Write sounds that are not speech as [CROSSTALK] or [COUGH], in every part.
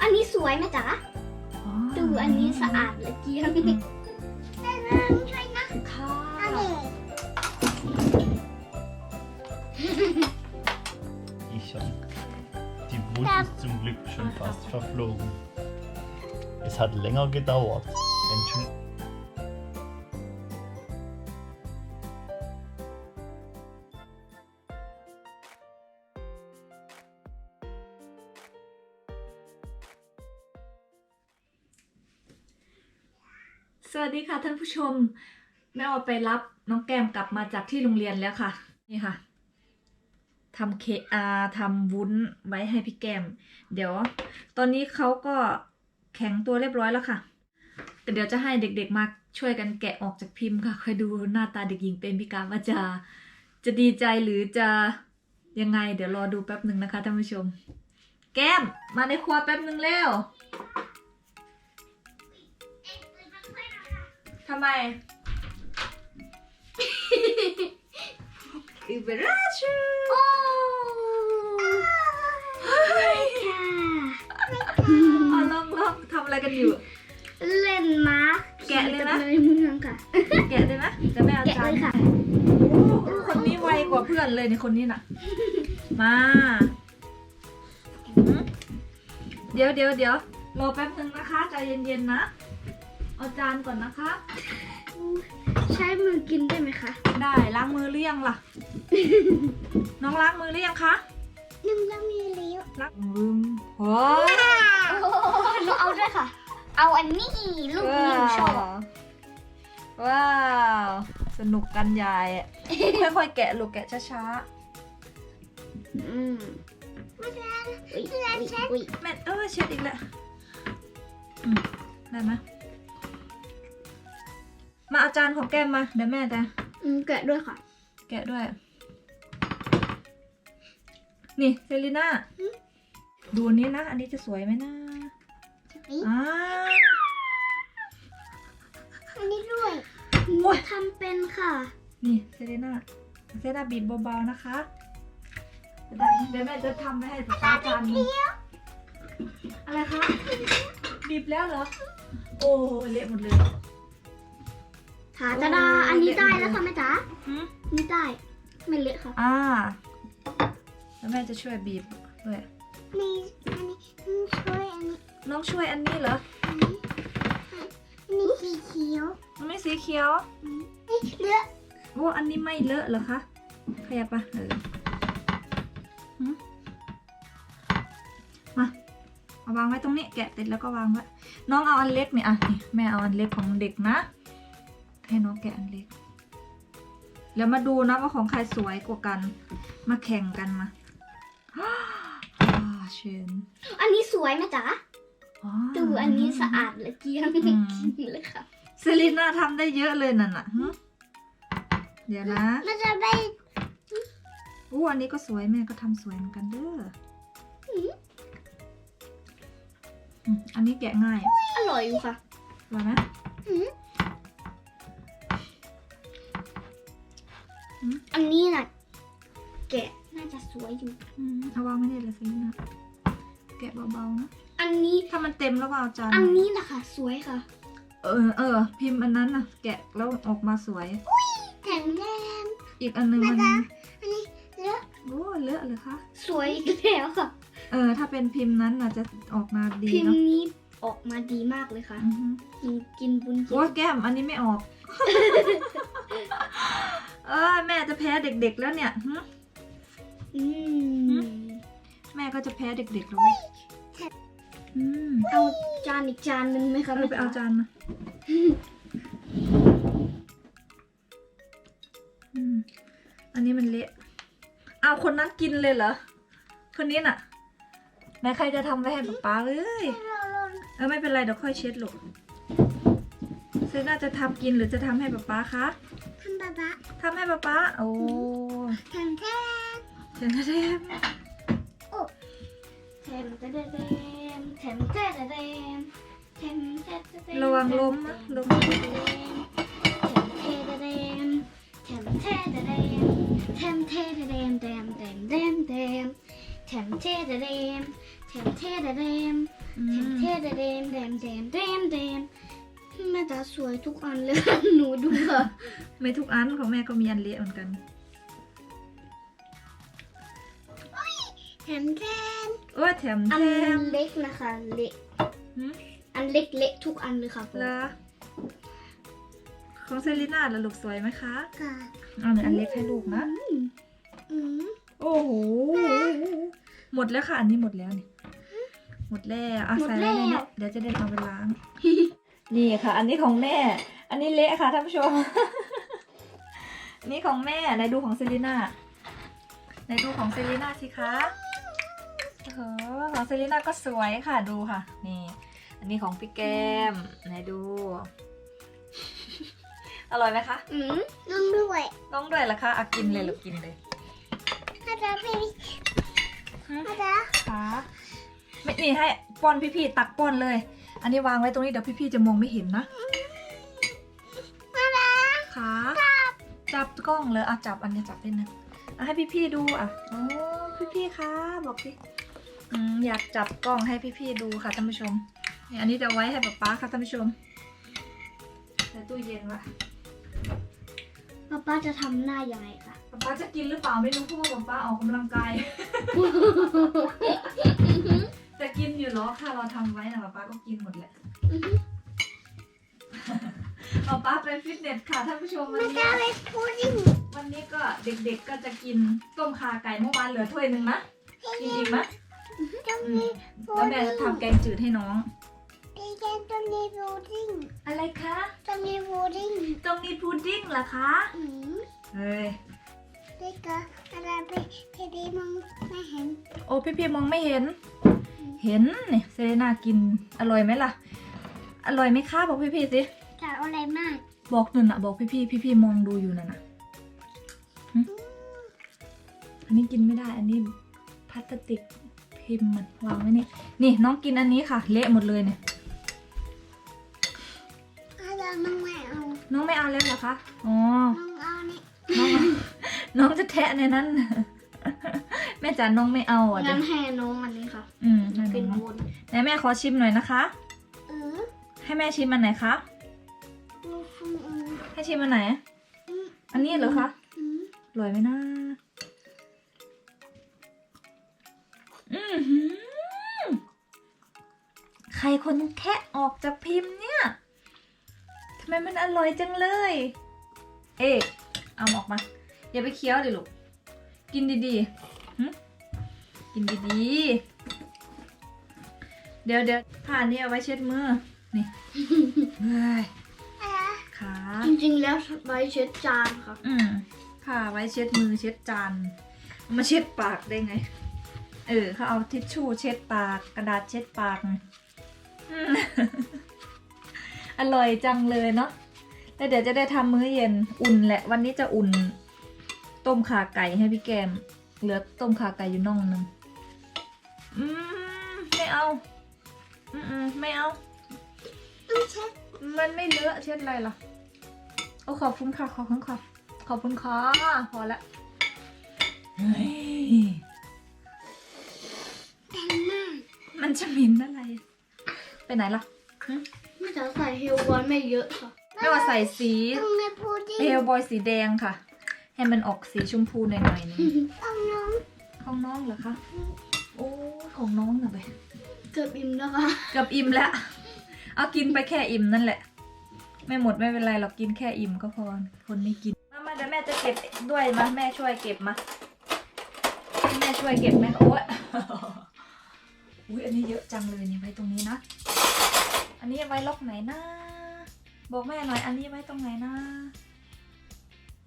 อันนี้สวยไหมจ๊ะ อ๋อ ดูอันนี้สะอาดละเกียง อืม ช่วยนะ ค่ะ อันนี้ Ich schon. Die Wut ist zum Glück schon fast verflogen. Es hat länger gedauert. Entschuldigung. สวัสดีค่ะท่านผู้ชมแม่ออไปรับน้องแก้มกลับมาจากที่โรงเรียนแล้วค่ะ นี่ค่ะทำเคอาทำวุ้นไว้ให้พี่แก้ม เดี๋ยว ตอนนี้เขาก็แข็งตัวเรียบร้อยแล้วค่ะแต่เดี๋ยวจะให้เด็กๆมาช่วยกันแกะออกจากพิมพ์ค่ะคอยดูหน้าตาเด็กหญิงเป็นพิการว่าจะจะดีใจหรือจะยังไง เดี๋ยวรอดูแป๊บหนึ่งนะคะท่านผู้ชม แก้มมาในครัวแป๊บหนึ่งเร็ว ทำไม อิเบราชูโอ้เฮ้ยค่ะเอาลองลองทำอะไรกันอยู่ เล่นมาร์คแกะเลยนะในเมืองค่ะ แกะเลยนะจะไม่เอาแกะจาเลนยค่ะ โอ้คนนี้ไวกว่าเพื่อนเลยในคนนี้น่ะ มาหืมเดี๋ยวเดี๋ยวเดี๋ยวรอแป๊บนึงนะคะใจเย็นๆนะ เอาจานก่อนนะคะ ใช้มือกินได้ไหมคะได้ล้างมือหรือยังล่ะ น้องล้างมือหรือยังคะนึ่งแล้วมีเลี้ยวล้างมือโอ้หนูเอาด้วยค่ะ เอาอันนี้ลูกนี้หนูชอบว้าว สนุกกันใหญ่ค่อยๆแกะลูกแกะช้าอืมอุ้ยอุ้ยอุ้ยๆแม่เออเช็ดอีกแล้วอืมได้ไหม มาเอาจารย์ของแก้มมาเดี๋ยวแม่จะอืมแกะด้วยค่ะ แกะด้วย นี่เซรีน่าดูอันนี้นะ อันนี้จะสวยไหมนะอ่า อันนี้ด้วยโอ้ยทำเป็นค่ะ นี่เซรีน่าเซรีน่าบีบเบาๆนะคะจะได้เดี๋ยวแม่จะทำไว้ให้ป๊าป๊าจานหนึงอะไรคะบีบแล้วเหรอ โอ้เละหมดเลย ถาตาดาอันนี้ได้แล้วค่ะแม่จ๋าหืมนี่ได้ไม่เละค่ะอ่า แล้วแม่จะช่วยบีบด้วยนี่อันนี้ช่วยอันนี้น้องช่วยอันนี้เหรอ อันนี้อันนี้สีเขียวมันไม่สีเขียวเอ้ยเลือกโอ้อันนี้ไม่เลอะเหรอคะ ขยับปะเออหืมมา เอาวางไว้ตรงนี้ แกะติดแล้วก็วางไว้ น้องเอาอันเล็กเนี่ยอะนี่แม่เอาอันเล็กของเด็กนะ ให้น้องแกะอันเล็ก แล้วมาดูนะว่าของใครสวยกว่ากัน มาแข่งกันมาอ่าเชิญอันนี้สวยไหมจ๊ะอ๋อดูอันนี้สะอาดละเกียงอืมเลยค่ะเซรีน่าทำได้เยอะเลยนั่นน่ะหึเดี๋ยวนะมันจะไปอู้อันนี้ก็สวยแม่ก็ทำสวยเหมือนกันเด้ออืมอันนี้แกะง่าย อร่อยอยู่ค่ะสวยไหม อันนี้น่ะแกะน่าจะสวยอยู่อืมเอาวางไม่ได้เลยเซรีน่าแกะเบาๆนะ อันนี้ ถ้ามันเต็มแล้วก็เอาจานอันนี้นะคะสวยค่ะ เออเออ พิมพ์อันนั้นน่ะ แกะแล้วออกมาสวยแถมแถมอีกอันหนึงมันอันนี้เลอะโอ้เลอะเลยคะสวยอีกแล้วค่ะ เออ ถ้าเป็นพิมพ์นั้นน่ะจะออกมาดีพิมเนาะพ์นี้ออกมาดีมากเลยค่ะ อือฮึหนูกินบุญกิโอ้นแก้มอันนี้ไม่ออก เออแม่จะแพ้เด็กๆแล้วเนี่ยหึอืมแม่ก็จะแพ้เด็กๆแล้วเว้ยอืมเอาจานอีกจานหนึ่งไหมคะเออไปเอาจานมาอืมอันนี้มันเละเอาคนนั้นกินเลยเหรอ คนนี้น่ะไหนใครจะทำไว้ให้ป๊าป๊าเอ้ยเออไม่เป็นไรเดี๋ยวค่อยเช็ดลูกเซน่าจะทำกินหรือจะทำให้ป๊าป๊าคะ ทำบะบะทำให้ป๊าป๊าโอ้แถมแถมเชิญนะเดมแถมแถมแถมแถมแถมแถมแถมแถมแถมแถมระวังล้มนะล้มแถมแถมแถมแถมแถมแถมแถมแถมแถมแถมแถมแถมแถมแถมแถมแถมแถมแถมแถมอืแถมมเท่เดมเดมเดมเดมเดม แม่ตาสวยทุกอันเลย หนูดูค่ะ ไม่ทุกอันของแม่ก็มีอันเละเหมือนกัน แถมแทนโอ้ยแถมอัแถนมเล็กนะคะเล็กหืมอันเล็กเล็กทุกอันเลยค่ะเหรอของเซรีน่าละลูกสวยไหมคะค่ะเอาหนึ่งอันเล็กให้ลูกนะ อืมโอ้โห หมดแล้วค่ะ อันนี้หมดแล้วนี่ หมดแล้วเอาหมดใส่ไว้ในแล้นี้วเดี๋ยวจะได้เอาไปล้าง นี่ค่ะ อันนี้ของแม่ อันนี้เละค่ะท่านผู้ชมอันนี้ของแม่ไหนดูของเซรีน่าไหนดูของเซรีน่าสิคะโอ้โหของเซรีน่าก็สวยค่ะดูค่ะ นี่ อันนี้ของพี่แก้มไหนดู อร่อยไหมคะอืมน้องด้วยน้องด้วยเหรอคะอะกินเลยหรือกินเลยอาจารย์พี่ฮะอาจารย์ค่ะไม่นี่ให้ป้อนพี่ๆตักป้อนเลย อันนี้วางไว้ตรงนี้เดี๋ยวพี่ๆจะมองไม่เห็นนะอาจารย์ขาจับกล้องเลยอะจับอันนี้จับได้นะอะให้พี่ๆดูอะโอ้พี่ๆคะบอกสิอืมอยากจับกล้องให้พี่ๆดูค่ะท่านผู้ชมเนี่ยอันนี้จะไว้ให้ป๊าป๊าค่ะท่านผู้ชมใส่ตู้เย็นวะป้าป้าจะทำหน้ายังไงคะป๊าป๊าจะกินหรือเปล่าไม่รู้เพราะว่าป๊าป๊าออกกำลังกาย จะกินอยู่เหรอค่ะเราทำไว้นะป๊าป๊าก็กินหมดแหละป๊าป๊าไปฟิตเนสค่ะท่านผู้ชมวันไม่นี้ได้ไปพูดดิวันนี้ก็เด็กๆก็จะกินต้มข่าไก่เมื่อวานเหลือถ้วยหนึ่งนะกินอีกไหมต้องอืมีมแล้วแม่จะทำแกงจืดให้น้องพี่แกต้องมีพูดดิ้งอะไรคะต้องมีพูดดิ้งต้องมีพุดดิ้งเหรอคะอืมเฮ้ยเด็กก็อะไรไปพี่ดีมองไม่เห็นโอ้พี่ๆมองไม่เห็น เห็นนี่เซเลน่ากินอร่อยไหมล่ะ อร่อยไหมคะบอกพี่ๆสิจะเอาอะไรมาก บอกหนึ่งอะบอกพี่ๆพี่ๆมองดูอยู่นั่นน่ะหึอันนี้กินไม่ได้อันนี้พลาสติกพิมพ์มันวางไว้นี่นี่น้องกินอันนี้ค่ะ เละหมดเลยเนี่ยอาจารย์น้องไม่เอาน้องไม่เอาแล้วเหรอคะ อ๋อน้องเอานี่ น้อง น้องจะแทะในนั้น แม่จ๋าน้องไม่เอาอะเดี๋งั้ยนวให้น้องอันนี้ค่ะ อืมให้เป็นน้องวุ้นไหนแม่ขอชิมหน่อยนะคะ เออให้แม่ชิมอันไหนคะดูฟูอืมให้ชิมอันไหน อืมอันนี้เหรอคะอืมอร่อยไหมนะอือหือใครคนแคะออกจากพิมพ์เนี่ยทำไมมันอร่อยจังเลย เอ๊ะเอาออกมา อย่าไปเคี้ยวดิลูก กินดีๆหึ กินดีๆ เดี๋ยวเดี๋ยวผ่านนี่เอาไว้เช็ดมือ นี่เฮ้ยอะขาจริงๆ แล้วใบเช็ดจานค่ะอืมผ้าไว้เช็ดมือเช็ดจานเอามาเช็ดปากได้ไง เออเขาเอาทิชชู่เช็ดปาก กระดาษเช็ดปากอืมอร่อยจังเลยเนาะแล้วเดี๋ยวจะได้ทำมื้อเย็นอุ่นแหละ วันนี้จะอุ่น ต้มข่าไก่ให้พี่แกม เหลือต้มข่าไก่อยู่น่องหนึงอืมไม่เอาอืมอืมไม่เอา ต้องเช็ดมันไม่เลอะเช็ดอะไรล่ะโอ้ขอบคุณค่ะ ขอบคุณค่ะ ขอบคุณค่ะ พอละเฮ้ยแพงมากมันจะเหม็นอะไร ไปไหนล่ะหึไม่จะใส่เฮลบอลไม่เยอะค่ะ ไม่ว่าใส่สี ต้องในพูดดิ้งเฮลบอยสีแดงค่ะ ให้มันออกสีชมพูหน่อยๆนึงต้องน้องของน้องเหรอคะ โอ้ของน้องเหรอไปเกือบอิ่มแล้วค่ะเกับอิ่มแล้ว เอากินไปแค่อิ่มนั่นแหละ ไม่หมดไม่เป็นไรเรากินแค่อิ่มก็พอ คนไม่กิน มามาเดี๋ยวแม่จะเก็บด้วยมาแม่ช่วยเก็บมาให้แม่ช่วยเก็บไหมโอ้ยอุ้ยอันนี้เยอะจังเลยนี่ไว้ตรงนี้นะ อันนี้ไว้ล็อกไหนนะ บอกแม่หน่อยอันนี้ไว้ตรงไหนนะ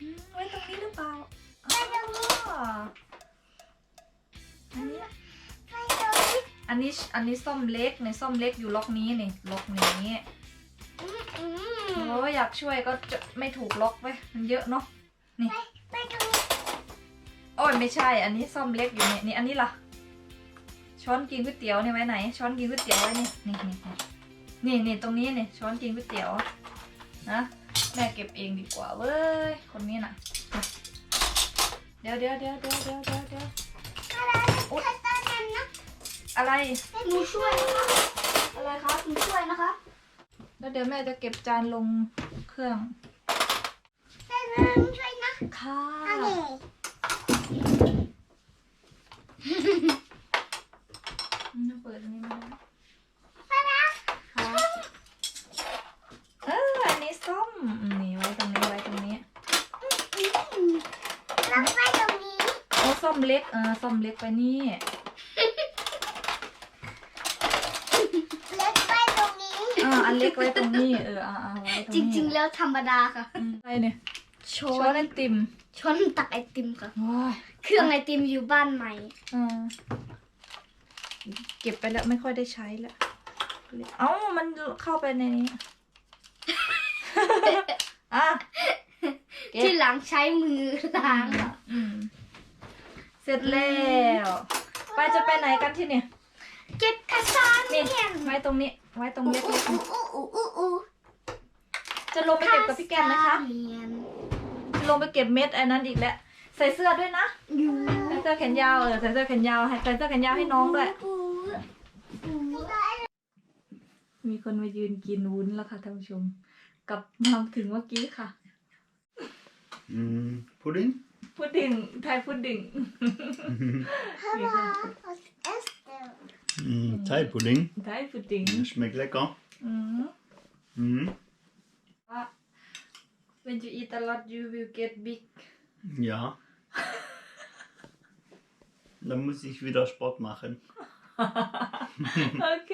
อืมไว้ตรงนี้หรือ เปล่าไว้ตรงนี้อันนี้ไม่ตรงนี้อันนี้อันนี้ส้มเล็กในส้มเล็กอยู่ล็อกนี้นี่ล็อกนี้อืมอืโอ้มยอยากช่วยก็จะไม่ถูกล็อกไว้ยมันเยอะเนาะนี่ไม่ตรงนี้โอ้ยไม่ใช่ อันนี้ส้มเล็กอยู่นี่นี่อันนี้ล่ะ ช้อนกินก๋วยเตี๋ยวเนี่ยไว้ไหน ช้อนกินก๋วยเตี๋ยวไว้นี่นี่นี่นี่นี่ตรงนี้นี่ช้อนกินก๋วยเตี๋ยวนะแม่เก็บเองดีกว่าเว้ยคนนี้น่ะ เดี๋ยวเดี๋ยวเดี๋ยวเดี๋ยวเดี๋ยวเดี๋ยวเดี๋ยวอะไรนูช่วยอะไรครับหนูช่วยนะคะ แล้วเดี๋ยวแม่จะเก็บจานลงเครื่องแม่หนูช่วยนะค่ะเปิดอันนี้มา มเล็กเออส้มเล็กไปนี่ เล็กไปตรงนี้ อ่าอันเล็กไว้ตรงนี้เอออ่าอ่าไว้ตรงจนี้ริง ๆ แล้วธรรมดาค่ะ อืมอะไรเนี่ยชช้อนนไอติมชนตักไอติมค่ะว้ายเครื่องไอติมอยู่บ้านใหม่อ่าเก็บไปแล้วไม่ค่อยได้ใช้แล้วเอ้ามันเข้าไปในนี้ อะเก็บ ที่หลังใช้มือล้างค่ะอืม เสร็จแล้ว ไปจะไปไหนกันที่เนี่ยเก็บกระสานนี่เนียนไว้ตรงนี้ ไว้ตรงเล็กอู้อู้อู้อู้อู้ๆจะลงไปเก็บกับพี่แก้มไหมคะเนียนจะลงไปเก็บเม็ดอันนั้นอีกแล้วใส่เสื้อด้วยนะอยู่ใส่เสื้อแขนยาวเออใส่เสื้อแขนยาวให้ใส่เสื้อแขนยาวให้น้องด้วยอู้อู้มีคนมายืนกินวุ้นแล้วค่ะท่านผู้ชม กลับมาถึงเมื่อกี้ค่ะ Mm, pudding? พุดดิ้งไทยพุดดิ้งนี่ค่ะ was ist denn? mm, Thai-Pudding. ไทยพุดดิ้ง Schmeckt lecker. อืม Mm. ว่า when you eat a lot you will get big Ja. Dann muss ich wieder Sport machen. โอเค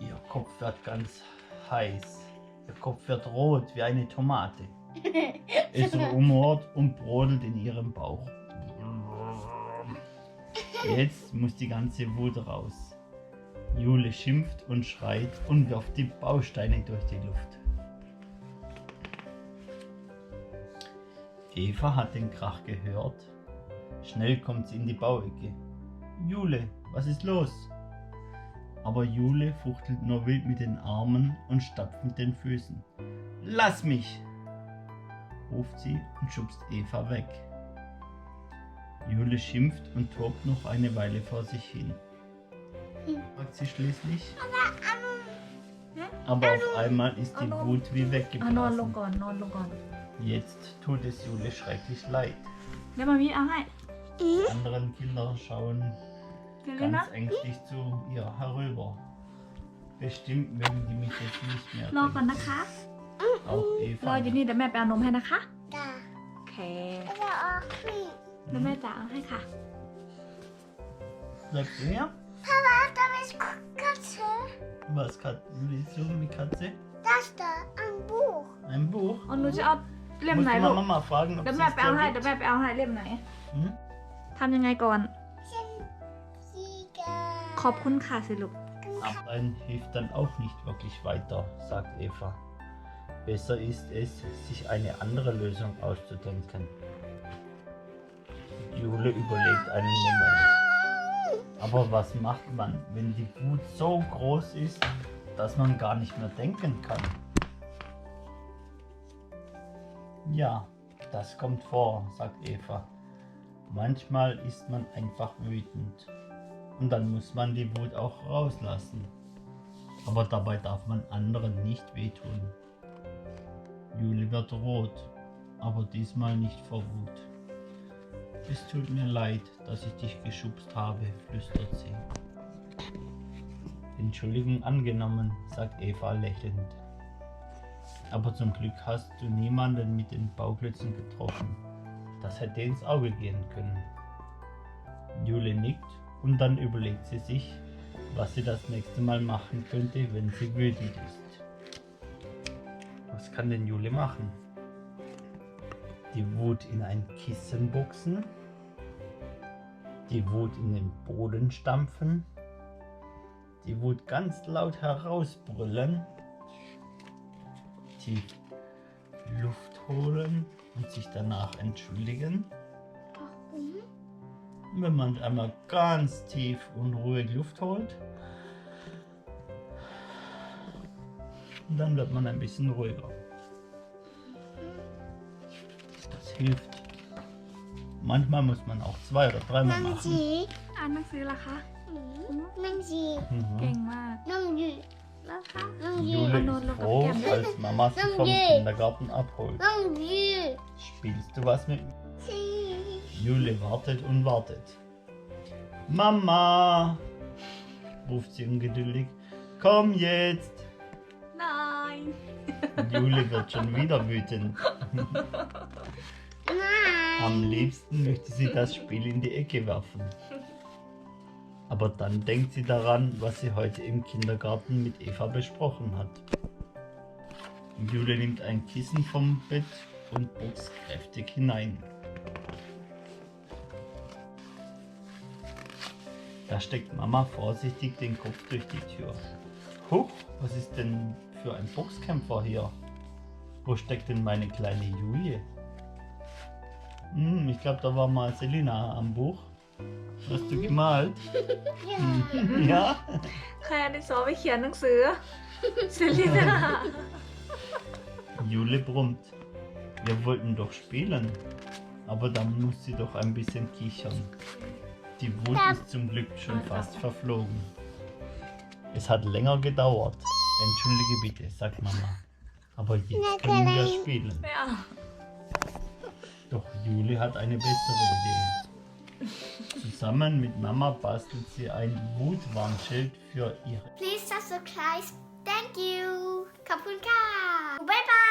Ihr Kopf wird ganz heiß. Ihr Kopf wird rot wie eine Tomate. [LAUGHS] Es rumort und brodelt in ihrem Bauch. Jetzt muss die ganze Wut raus. Jule schimpft und schreit und wirft die Bausteine durch die Luft. Eva hat den Krach gehört. Schnell kommt sie in die Bauecke. Jule, was ist los? aber Jule fuchtelt nur wild mit den Armen und stapft mit den Füßen. Lass mich! ruft sie und schubst Eva weg. Jule schimpft und tobt noch eine Weile vor sich hin. Fragt sie schließlich. Aber auf einmal ist die Wut wie weggeblasen. Jetzt tut es Jule schrecklich leid. Die anderen Kinder schauen เดี๋ยวเลยนะ ganz ängstlich zu ihr herüber. Bestimmt mögen die mich jetzt nicht mehr. รอก่อน denken. นะคะ Auch รอ Eva. อยู่นี่เดี๋ยวแม่ไปเอานมให้นะคะ Da. โอเค Ist er auch grün? เดี๋ยวแม่จะเอาให้ค่ะ Sagst du ja? Papa, da ist Katze. Was Kat- willst du mit Katze? Das da, ein Buch. Ein Buch? เอาหนูจะเอาเล่ม Musst ไหน du ลูก mal Mama fragen, ob เดี๋ยว sie แม่ es ไปเอา dir ให้ gibt? เดี๋ยวแม่ไปเอาให้เล่มไหน Hm? ทำยังไงก่อน Sieger. ขอบคุณค่ะสิลูก Ablein hilft dann auch nicht wirklich weiter, sagt Eva. Besser ist es, sich eine andere Lösung auszudenken. Jule überlegt einen Moment. Aber was macht man, wenn die Wut so groß ist, dass man gar nicht mehr denken kann? Ja, das kommt vor, sagt Eva. Manchmal ist man einfach wütend. Und dann muss man die Wut auch rauslassen. Aber dabei darf man anderen nicht wehtun. Juli wird rot, aber diesmal nicht vor Wut. Es tut mir leid, dass ich dich geschubst habe, flüstert sie. Entschuldigung angenommen, sagt Eva lächelnd. Aber zum Glück hast du niemanden mit den Bauklötzen getroffen. Das hätte ins Auge gehen können. Jule nickt und dann überlegt sie sich, was sie das nächste Mal machen könnte, wenn sie wütend ist. Was kann denn Jule machen? Die Wut in ein Kissen boxen? Die Wut in den Boden stampfen? Die Wut ganz laut herausbrüllen? Tief Luft holen und sich danach entschuldigen? Warum? Wenn man einmal ganz tief und ruhig Luft holt, dann wird man ein bisschen ruhiger. Das hilft. Manchmal muss man auch zwei oder dreimal นั่งสี machen. อ่านหนังสือละคะ นั่งสี เก่ Mhm. งมาก นั่งยืน แล้วคะ นั่งยืน Jule Hallo, ist look up froh, camera. als Mama sie vom Danke. Kindergarten abholt. นั่งยืน Spielst du was mit สี Jule wartet und wartet. Mama, ruft sie ungeduldig, komm jetzt! Nein! Jule wird schon wieder wütend. Nein. Am liebsten möchte sie das Spiel in die Ecke werfen. Aber dann denkt sie daran, was sie heute im Kindergarten mit Eva besprochen hat. Jule nimmt ein Kissen vom Bett und boxt kräftig hinein. Da steckt Mama vorsichtig den Kopf durch die Tür. Huch, was ist denn für ein Boxkämpfer hier? Wo steckt denn meine kleine Julie? Hm, ich glaube, da war mal Selina am Buch. Hast du gemalt? [LAUGHS] อย่า Ja? ใครเอาดินสอไปเขียนหนังสือ เซลินา Jule brummt. Wir wollten doch spielen. Aber dann muss sie doch ein bisschen kichern. Die Wut ist zum Glück schon fast verflogen. Es hat länger gedauert. Entschuldige bitte, sagt Mama. Aber jetzt können wir spielen. Ja. Doch Juli hat eine bessere Idee. Zusammen mit Mama bastelt sie ein Wutwarnschild für ihre. Please subscribe. Thank you. Kapunka. Bye bye.